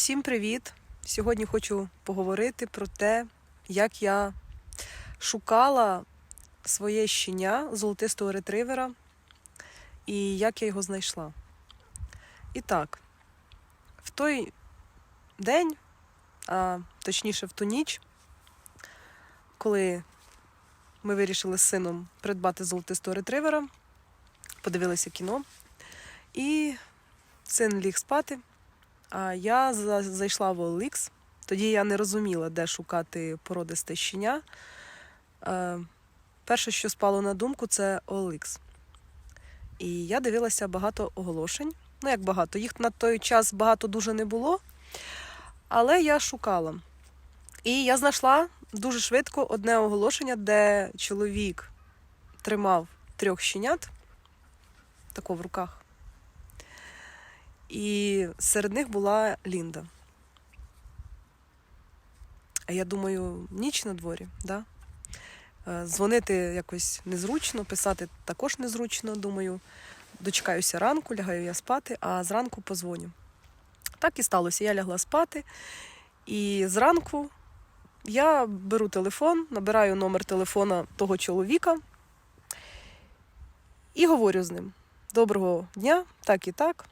Всім привіт! Сьогодні хочу поговорити про те, як я шукала своє щеня золотистого ретривера і як я його знайшла. І так, в той день, а точніше в ту ніч, коли ми вирішили з сином придбати золотистого ретривера, подивилися кіно, і син ліг спати. Я за- зайшла в OLX. Тоді я не розуміла, де шукати породисте щеня. Е, перше, що спало на думку, це OLX. І я дивилася багато оголошень. Ну, як багато, їх на той час багато дуже не було. Але я шукала. І я знайшла дуже швидко одне оголошення, де чоловік тримав трьох щенят тако в руках. І серед них була Лінда. А я думаю, ніч на дворі, да? Е, Дзвонити якось незручно, писати також незручно. Думаю, дочекаюся ранку, лягаю я спати, а зранку позвоню. Так і сталося. Я лягла спати, і зранку я беру телефон, набираю номер телефона того чоловіка і говорю з ним: Доброго дня, так і так.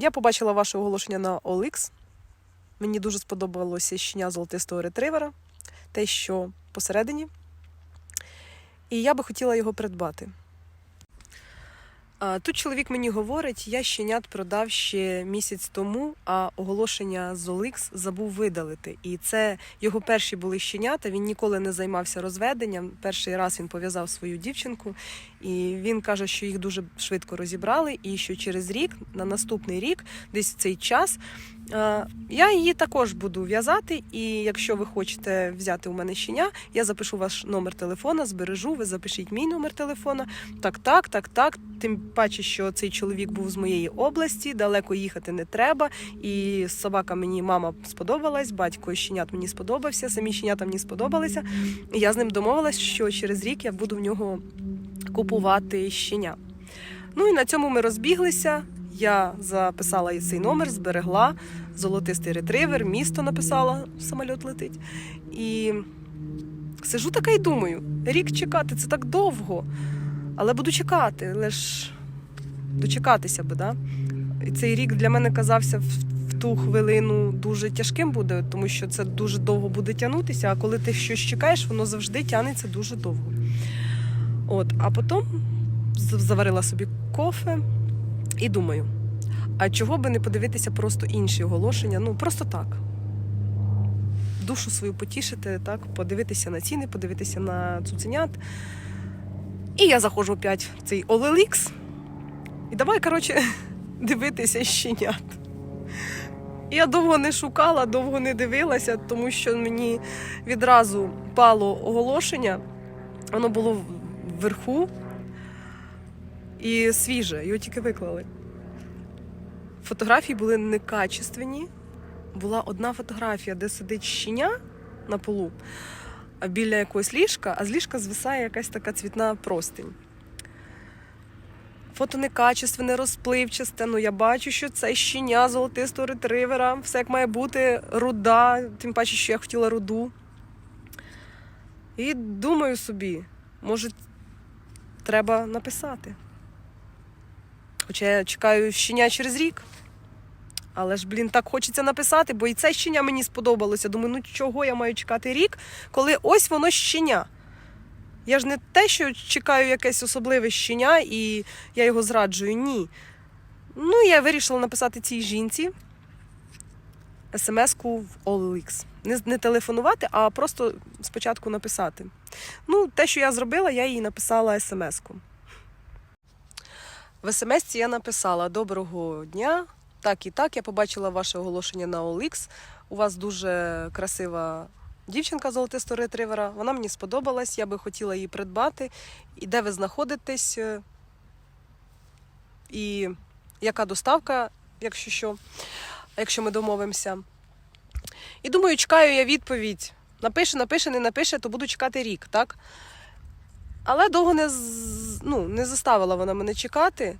Я побачила ваше оголошення на OLX. Мені дуже сподобалося щеня золотистого ретривера, те, що посередині. І я би хотіла його придбати. Тут чоловік мені говорить, я щенят продав ще місяць тому, а оголошення з OLX забув видалити. І це його перші були щенята. Він ніколи не займався розведенням. Перший раз він пов'язав свою дівчинку, і він каже, що їх дуже швидко розібрали, і що через рік, на наступний рік, десь в цей час, е, я її також буду в'язати. І якщо ви хочете взяти у мене щеня, я запишу ваш номер телефона, збережу, ви запишіть мій номер телефона. Так, так, так, так. Тим паче, що цей чоловік був з моєї області, далеко їхати не треба. І собака мені мама сподобалась, батько щенят мені сподобався, самі щенята мені сподобалися. І я з ним домовилась, що через рік я буду в нього купувати щеня. Ну і на цьому ми розбіглися. Я записала цей номер, зберегла золотистий ретривер, місто написала, самоліт летить. І сижу така і думаю: рік чекати це так довго. Але буду чекати, лиш дочекатися би, да? І цей рік для мене казався в, ту хвилину дуже тяжким буде, тому що це дуже довго буде тягнутися, а коли ти щось чекаєш, воно завжди тягнеться дуже довго. От, а потім заварила собі кофе і думаю, а чого би не подивитися просто інші оголошення? Ну, просто так. Душу свою потішити, так, подивитися на ціни, подивитися на цуценят. І я заходжу опять в цей OLX. І давай, коротше, дивитися щенят. Я довго не шукала, довго не дивилася, тому що мені відразу пало оголошення. Воно було вверху і свіже, його тільки виклали. Фотографії були некачественні. Була одна фотографія, де сидить щеня на полу, біля якогось ліжка, а з ліжка звисає якась така цвітна простинь. Фото некачественне, розпливчасте. Ну я бачу, що це щеня золотистого ретривера, все як має бути, руда, тим паче, що я хотіла руду. І думаю собі, може, треба написати. Хоча я чекаю щеня через рік. Але ж, блін, так хочеться написати, бо і це щеня мені сподобалося. Думаю, ну чого я маю чекати рік, коли ось воно щеня. Я ж не те, що чекаю якесь особливе щеня і я його зраджую. Ні. Ну, я вирішила написати цій жінці смс-ку в OLX. Не, не телефонувати, а просто спочатку написати. Ну, те, що я зробила, я їй написала смс-ку. В смс я написала Доброго дня. Так і так, я побачила ваше оголошення на OLX. У вас дуже красива дівчинка золотистого ретривера. Вона мені сподобалась, я би хотіла її придбати. І де ви знаходитесь? І яка доставка, якщо що, якщо ми домовимося. І думаю, чекаю я відповідь. Напише, напише, не напише, то буду чекати рік, так? Але довго не, ну, не заставила вона мене чекати.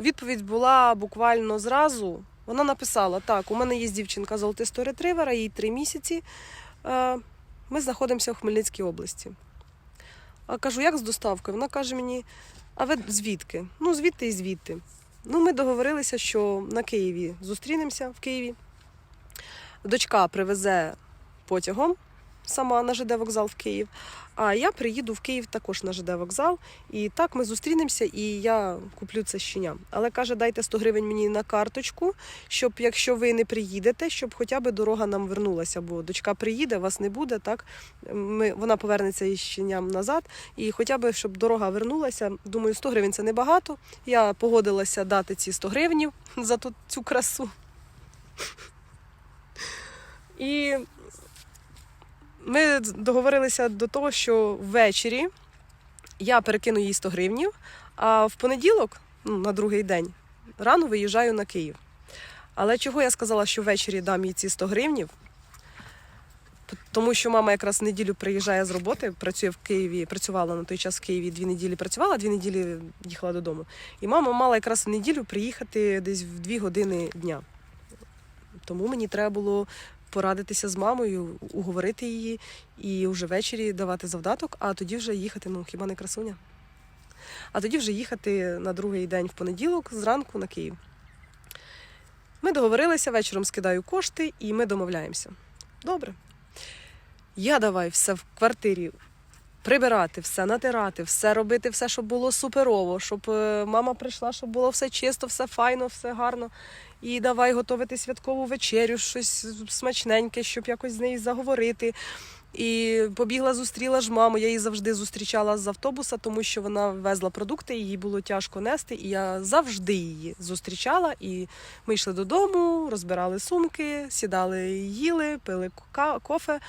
Відповідь була буквально зразу. Вона написала: так, у мене є дівчинка золотистого ретривера, їй три місяці. Е, Ми знаходимося в Хмельницькій області. А кажу, як з доставкою? Вона каже мені: а ви звідки? Ну, звідти і звідти. Ну, ми договорилися, що на Києві зустрінемося в Києві. Дочка привезе потягом сама на ЖД вокзал в Київ. А я приїду в Київ також на ЖД вокзал. І так ми зустрінемося, і я куплю це щеня. Але каже, дайте 100 гривень мені на карточку, щоб якщо ви не приїдете, щоб хоча б дорога нам вернулася. Бо дочка приїде, вас не буде. Так ми вона повернеться із щеням назад. І хоча б щоб дорога вернулася. Думаю, 100 гривень це небагато. Я погодилася дати ці 100 гривень за ту, цю красу. І ми договорилися до того, що ввечері я перекину їй 100 гривнів, а в понеділок, ну, на другий день, рано виїжджаю на Київ. Але чого я сказала, що ввечері дам їй ці 100 гривнів? Тому що мама якраз в неділю приїжджає з роботи, працює в Києві, працювала на той час в Києві дві неділі працювала, дві неділі їхала додому. І мама мала якраз в неділю приїхати десь в дві години дня. Тому мені треба було порадитися з мамою, уговорити її і вже ввечері давати завдаток, а тоді вже їхати, ну хіба не красуня? А тоді вже їхати на другий день в понеділок зранку на Київ. Ми договорилися, вечором скидаю кошти і ми домовляємося. Добре. Я давай все в квартирі прибирати, все натирати, все робити, все, щоб було суперово, щоб е, мама прийшла, щоб було все чисто, все файно, все гарно. І давай готувати святкову вечерю, щось смачненьке, щоб якось з нею заговорити. І побігла, зустріла ж маму. Я її завжди зустрічала з автобуса, тому що вона везла продукти, їй було тяжко нести. І я завжди її зустрічала. І ми йшли додому, розбирали сумки, сідали, їли, пили кофе.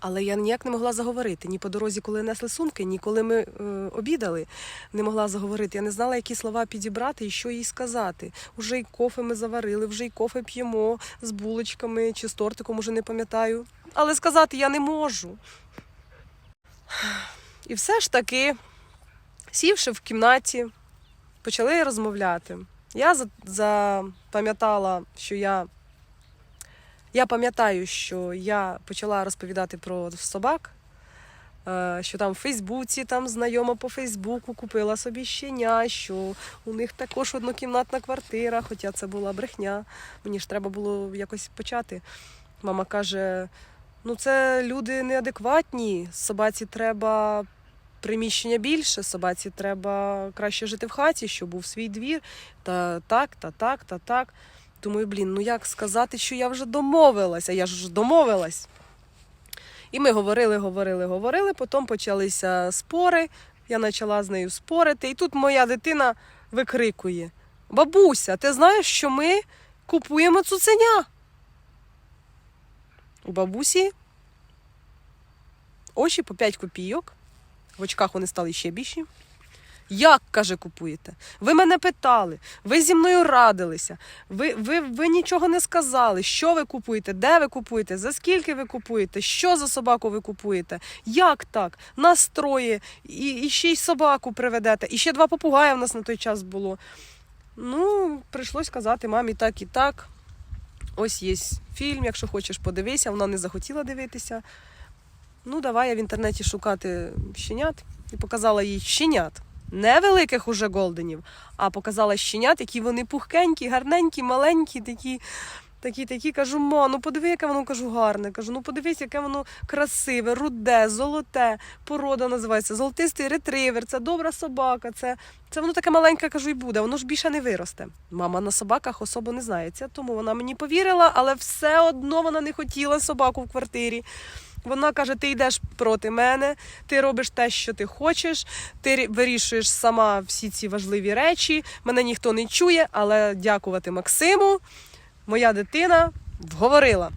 Але я ніяк не могла заговорити ні по дорозі, коли несли сумки, ні коли ми е, обідали, не могла заговорити. Я не знала, які слова підібрати і що їй сказати. Уже й кофе ми заварили, вже й кофе п'ємо з булочками чи з тортиком, уже не пам'ятаю. Але сказати я не можу. І все ж таки, сівши в кімнаті, почали розмовляти. Я запам'ятала, що я я пам'ятаю, що я почала розповідати про собак, е, що там в Фейсбуці, там знайома по Фейсбуку купила собі щеня, що у них також однокімнатна квартира, хоча це була брехня. Мені ж треба було якось почати. Мама каже: ну це люди неадекватні, собаці треба. Приміщення більше, собаці треба краще жити в хаті, щоб був свій двір. Та так, та так, та так. Думаю, блін, ну як сказати, що я вже домовилася? Я ж домовилась. І ми говорили, говорили, говорили. Потім почалися спори. Я почала з нею спорити. І тут моя дитина викрикує: Бабуся, ти знаєш, що ми купуємо цуценя? У бабусі очі по 5 копійок. В очках вони стали ще більші. Як, каже, купуєте? Ви мене питали, ви зі мною радилися, ви, ви, ви нічого не сказали, що ви купуєте, де ви купуєте, за скільки ви купуєте, що за собаку ви купуєте, як так? Нас троє, і, і ще й собаку приведете, і ще два попугая в нас на той час було. Ну, прийшлось казати мамі так і так. Ось є фільм, якщо хочеш, подивися. Вона не захотіла дивитися. Ну, давай я в інтернеті шукати щенят і показала їй щенят. Не великих уже голденів, а показала щенят, які вони пухкенькі, гарненькі, маленькі, такі, такі, такі. Кажу, ма, ну подиви, яке воно кажу, гарне. Кажу, ну подивись, яке воно красиве, руде, золоте, порода називається, золотистий ретривер, це добра собака, це, це воно таке маленьке, кажу, і буде, воно ж більше не виросте. Мама на собаках особо не знається, тому вона мені повірила, але все одно вона не хотіла собаку в квартирі. Вона каже: ти йдеш проти мене, ти робиш те, що ти хочеш, ти рі- вирішуєш сама всі ці важливі речі. Мене ніхто не чує, але дякувати Максиму, моя дитина вговорила.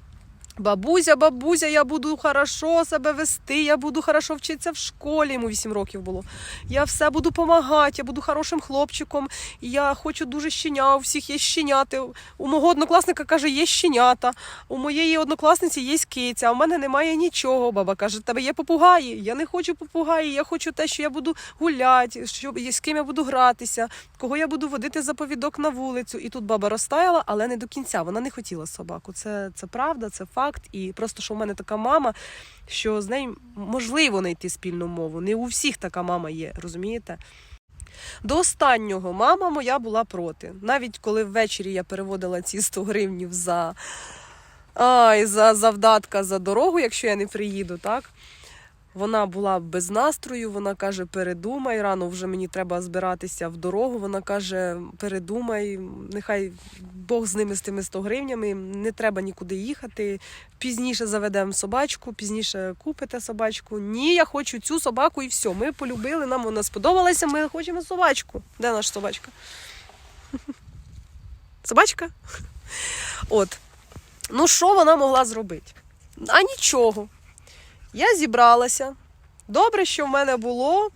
Бабузя, бабузя, я буду хорошо себе вести, я буду хорошо вчитися в школі. Йому 8 років було. Я все буду допомагати, я буду хорошим хлопчиком. Я хочу дуже щеня. У всіх є щеняти. У мого однокласника каже, є щенята. У моєї однокласниці є киця, а у мене немає нічого. Баба каже, тебе є попугаї. Я не хочу попугаї, я хочу те, що я буду гуляти, що з ким я буду гратися, кого я буду водити за повідок на вулицю. І тут баба розтаяла, але не до кінця. Вона не хотіла собаку. Це, це правда, це факт. І просто що в мене така мама, що з нею можливо знайти спільну мову. Не у всіх така мама є, розумієте? До останнього мама моя була проти. Навіть коли ввечері я переводила ці 100 гривнів за, ай, за завдатка за дорогу, якщо я не приїду, так? Вона була без настрою, вона каже, передумай, рано вже мені треба збиратися в дорогу. Вона каже, передумай, нехай Бог з ними з тими 100 гривнями, не треба нікуди їхати. Пізніше заведемо собачку, пізніше купите собачку. Ні, я хочу цю собаку і все. Ми полюбили, нам вона сподобалася, ми хочемо собачку. Де наша собачка? Собачка? От. Ну, що вона могла зробити? А нічого. Я зібралася. Добре, що в мене було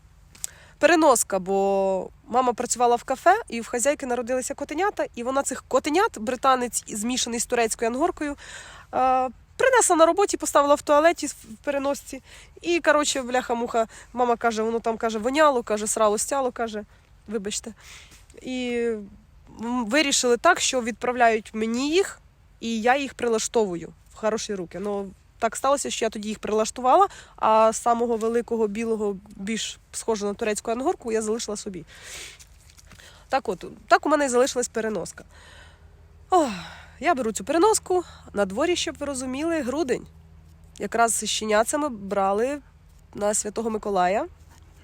переноска, бо мама працювала в кафе, і в хазяйки народилися котенята, і вона цих котенят, британець змішаний з турецькою ангоркою, е, принесла на роботі, поставила в туалеті в переносці. І, коротше, бляха-муха, мама каже, воно там каже, воняло, каже, срало, стяло, каже, вибачте. І вирішили так, що відправляють мені їх, і я їх прилаштовую в хороші руки. Ну, так сталося, що я тоді їх прилаштувала, а самого великого білого, більш схожого на турецьку ангорку, я залишила собі. Так от, так у мене і залишилась переноска. Ох, я беру цю переноску на дворі, щоб ви розуміли, грудень. Якраз з щеняцями брали на Святого Миколая,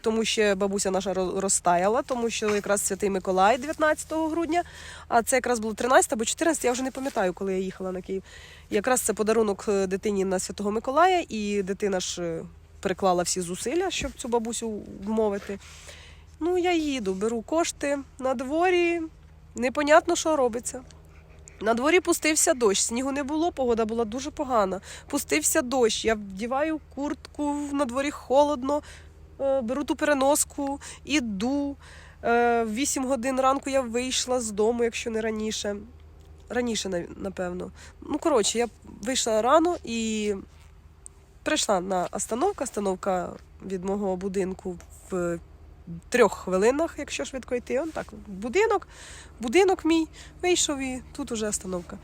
тому що бабуся наша ро- розтаяла, тому що якраз Святий Миколай 19 грудня, а це якраз було 13 або 14, я вже не пам'ятаю, коли я їхала на Київ. Якраз це подарунок е, дитині на Святого Миколая, і дитина ж е, приклала всі зусилля, щоб цю бабусю вмовити. Ну, я їду, беру кошти на дворі, непонятно, що робиться. На дворі пустився дощ, снігу не було, погода була дуже погана. Пустився дощ. Я вдіваю куртку, на дворі холодно, беру ту переноску, іду. Е, В 8 годин ранку я вийшла з дому, якщо не раніше. Раніше, напевно. Ну, коротше, я вийшла рано і прийшла на остановку. Остановка від мого будинку в трьох хвилинах, якщо швидко йти. Он так, будинок, будинок мій вийшов і тут уже остановка.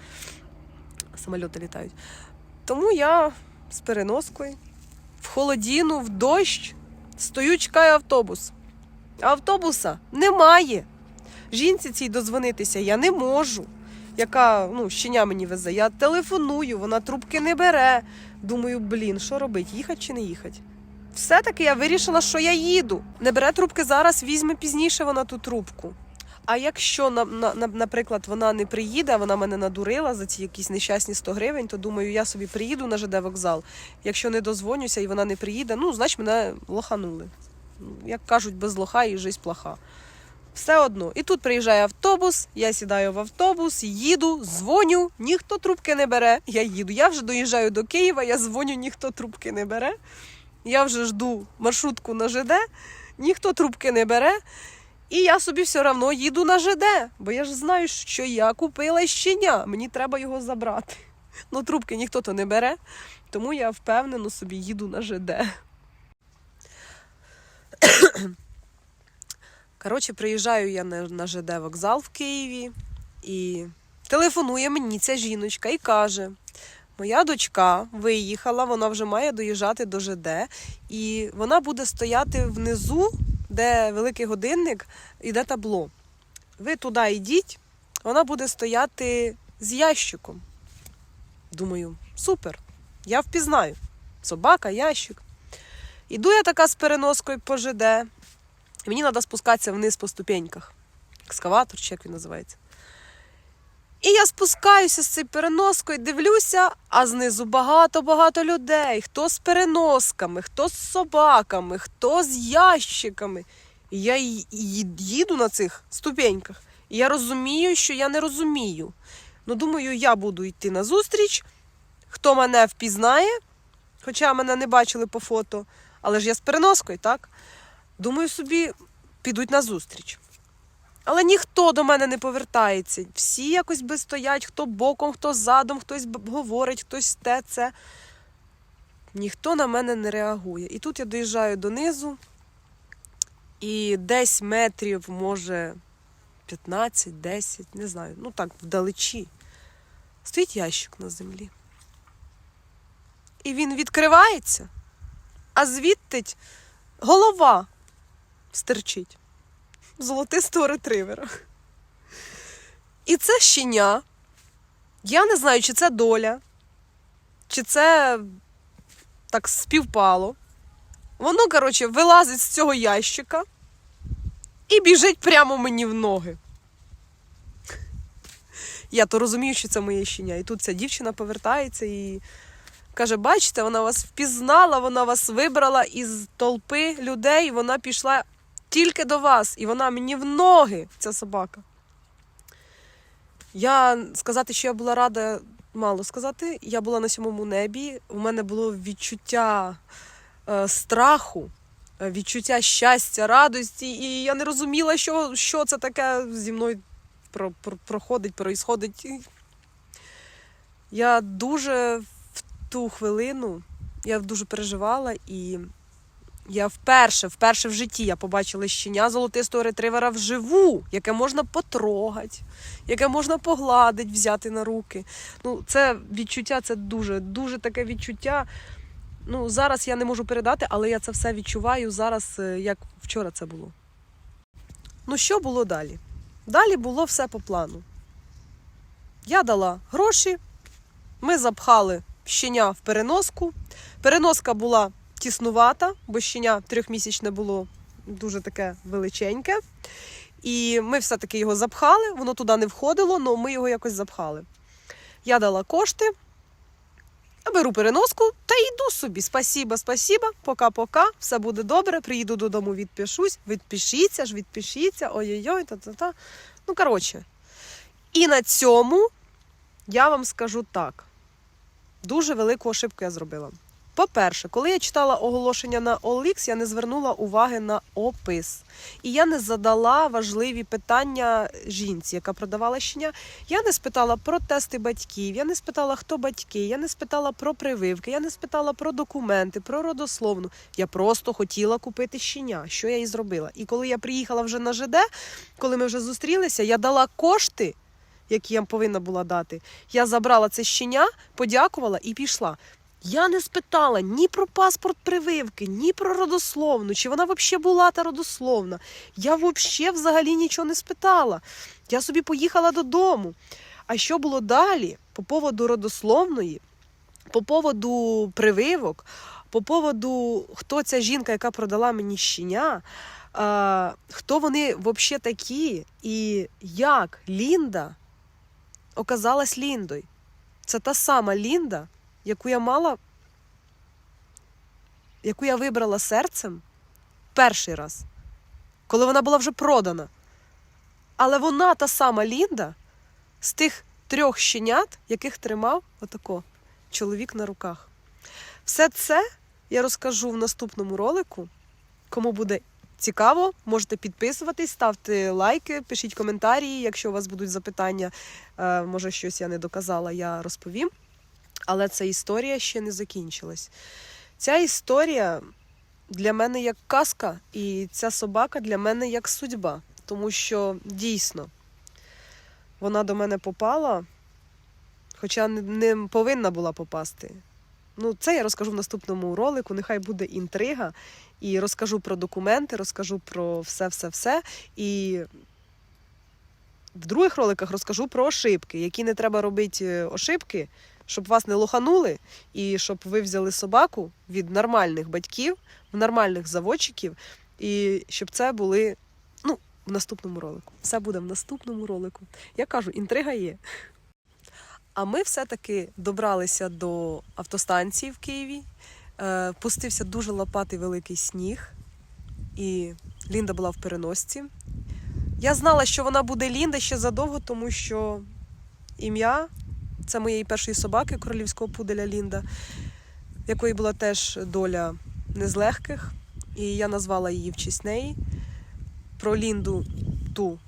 Самольоти літають. Тому я з переноскою в холодіну, в дощ стою, чекаю автобус. Автобуса немає. Жінці цій дозвонитися я не можу. Яка ну, щеня мені везе. Я телефоную, вона трубки не бере. Думаю, блін, що робити, їхати чи не їхати? Все-таки я вирішила, що я їду. Не бере трубки зараз, візьме пізніше вона ту трубку. А якщо, на, на, на- наприклад, вона не приїде, вона мене надурила за ці якісь нещасні 100 гривень, то думаю, я собі приїду на ЖД вокзал. Якщо не дозвонюся і вона не приїде, ну, значить мене лоханули. Як кажуть, без лоха і жизнь плоха. Все одно. І тут приїжджає автобус, я сідаю в автобус, їду, дзвоню, ніхто трубки не бере. Я їду. Я вже доїжджаю до Києва, я дзвоню, ніхто трубки не бере. Я вже жду маршрутку на ЖД, ніхто трубки не бере. І я собі все одно їду на ЖД, бо я ж знаю, що я купила щеня, мені треба його забрати. Ну, трубки ніхто то не бере, тому я впевнено собі їду на ЖД. Коротше, приїжджаю я на, ЖД вокзал в Києві і телефонує мені ця жіночка і каже: Моя дочка виїхала, вона вже має доїжджати до ЖД, і вона буде стояти внизу, де великий годинник, іде табло. Ви туди йдіть, вона буде стояти з ящиком. Думаю, супер, я впізнаю. Собака, ящик. Іду я така з переноскою по ЖД. Мені треба спускатися вниз по ступеньках. Екскаватор, чи як він називається. Спускаюся з цією переноскою, дивлюся, а знизу багато-багато людей. Хто з переносками, хто з собаками, хто з ящиками. І я їду на цих ступеньках. І я розумію, що я не розумію. Ну, думаю, я буду йти на зустріч хто мене впізнає, хоча мене не бачили по фото, але ж я з переноскою, так? Думаю собі, підуть на зустріч. Але ніхто до мене не повертається. Всі якось би стоять, хто боком, хто задом, хтось говорить, хтось те це. Ніхто на мене не реагує. І тут я доїжджаю донизу, і десь метрів, може, 15-10, не знаю, ну так, вдалечі. Стоїть ящик на землі. І він відкривається, а звідти голова стерчить золотистого ретривера. І це щеня. Я не знаю, чи це доля, чи це так співпало. Воно, коротше, вилазить з цього ящика і біжить прямо мені в ноги. Я то розумію, що це моє щеня. І тут ця дівчина повертається і каже: бачите, вона вас впізнала, вона вас вибрала із толпи людей, вона пішла тільки до вас, і вона мені в ноги, ця собака. Я сказати, що я була рада, мало сказати. Я була на сьомому небі. У мене було відчуття е, страху, е, відчуття щастя, радості, і я не розуміла, що, що це таке зі мною про, про, проходить, проїсходить. Я дуже в ту хвилину я дуже переживала і. Я вперше, вперше в житті я побачила щеня золотистого ретривера вживу, яке можна потрогати, яке можна погладити, взяти на руки. Ну, це відчуття, це дуже, дуже таке відчуття. Ну, зараз я не можу передати, але я це все відчуваю зараз, е, як вчора це було. Ну, що було далі? Далі було все по плану. Я дала гроші, ми запхали щеня в переноску. Переноска була тіснувата, бо щеня трьохмісячне було дуже таке величеньке. І ми все-таки його запхали, воно туди не входило, але ми його якось запхали. Я дала кошти, беру переноску та йду собі. Спасіба, спасіба, пока-пока, все буде добре. Приїду додому, відпишусь. Відпишіться ж, відпишіться, ой-ой-ой, та-та-та. Ну, коротше. І на цьому я вам скажу так: дуже велику ошибку я зробила. По-перше, коли я читала оголошення на OLX, я не звернула уваги на опис. І я не задала важливі питання жінці, яка продавала щеня. Я не спитала про тести батьків, я не спитала, хто батьки, я не спитала про прививки, я не спитала про документи, про родословну. Я просто хотіла купити щеня, що я і зробила. І коли я приїхала вже на ЖД, коли ми вже зустрілися, я дала кошти, які я повинна була дати. Я забрала це щеня, подякувала і пішла. Я не спитала ні про паспорт прививки, ні про родословну, чи вона взагалі була та родословна. Я взагалі взагалі нічого не спитала. Я собі поїхала додому. А що було далі по поводу родословної, по поводу прививок, по поводу, хто ця жінка, яка продала мені щеня, а, хто вони взагалі такі, і як Лінда оказалась Ліндою. Це та сама Лінда, яку я мала, яку я вибрала серцем перший раз, коли вона була вже продана. Але вона та сама Лінда з тих трьох щенят, яких тримав отако чоловік на руках. Все це я розкажу в наступному ролику. Кому буде цікаво, можете підписуватись, ставте лайки, пишіть коментарі. Якщо у вас будуть запитання, е, може щось я не доказала, я розповім. Але ця історія ще не закінчилась. Ця історія для мене як казка, і ця собака для мене як судьба. Тому що дійсно вона до мене попала, хоча не, повинна була попасти. Ну, це я розкажу в наступному ролику. Нехай буде інтрига. І розкажу про документи, розкажу про все-все-все. І в других роликах розкажу про ошибки, які не треба робити е, ошибки, щоб вас не лоханули, і щоб ви взяли собаку від нормальних батьків, в нормальних заводчиків, і щоб це були ну, в наступному ролику. Все буде в наступному ролику. Я кажу, інтрига є. А ми все-таки добралися до автостанції в Києві. Е, Пустився дуже лопатий великий сніг, і Лінда була в переносці. Я знала, що вона буде Лінда ще задовго, тому що ім'я Це моєї першої собаки, королівського пуделя Лінда, якої була теж доля не з легких. І я назвала її в честь неї. Про Лінду ту,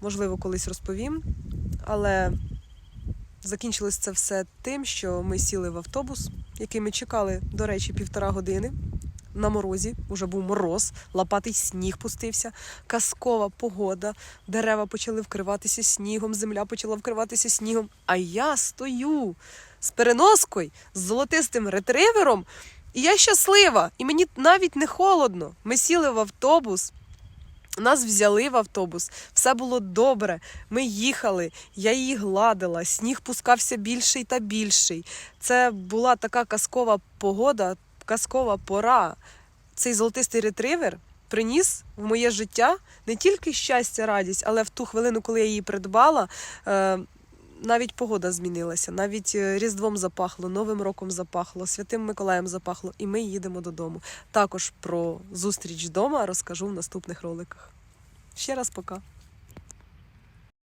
можливо, колись розповім. Але закінчилось це все тим, що ми сіли в автобус, який ми чекали, до речі, півтора години. На морозі, уже був мороз, лопатий сніг пустився, казкова погода, дерева почали вкриватися снігом, земля почала вкриватися снігом. А я стою з переноскою, з золотистим ретривером, і я щаслива, і мені навіть не холодно. Ми сіли в автобус. Нас взяли в автобус, все було добре. Ми їхали, я її гладила, сніг пускався більший та більший. Це була така казкова погода, казкова пора. Цей золотистий ретривер приніс в моє життя не тільки щастя, радість, але в ту хвилину, коли я її придбала, е, навіть погода змінилася, навіть е, Різдвом запахло, Новим роком запахло, Святим Миколаєм запахло, і ми їдемо додому. Також про зустріч вдома розкажу в наступних роликах. Ще раз пока.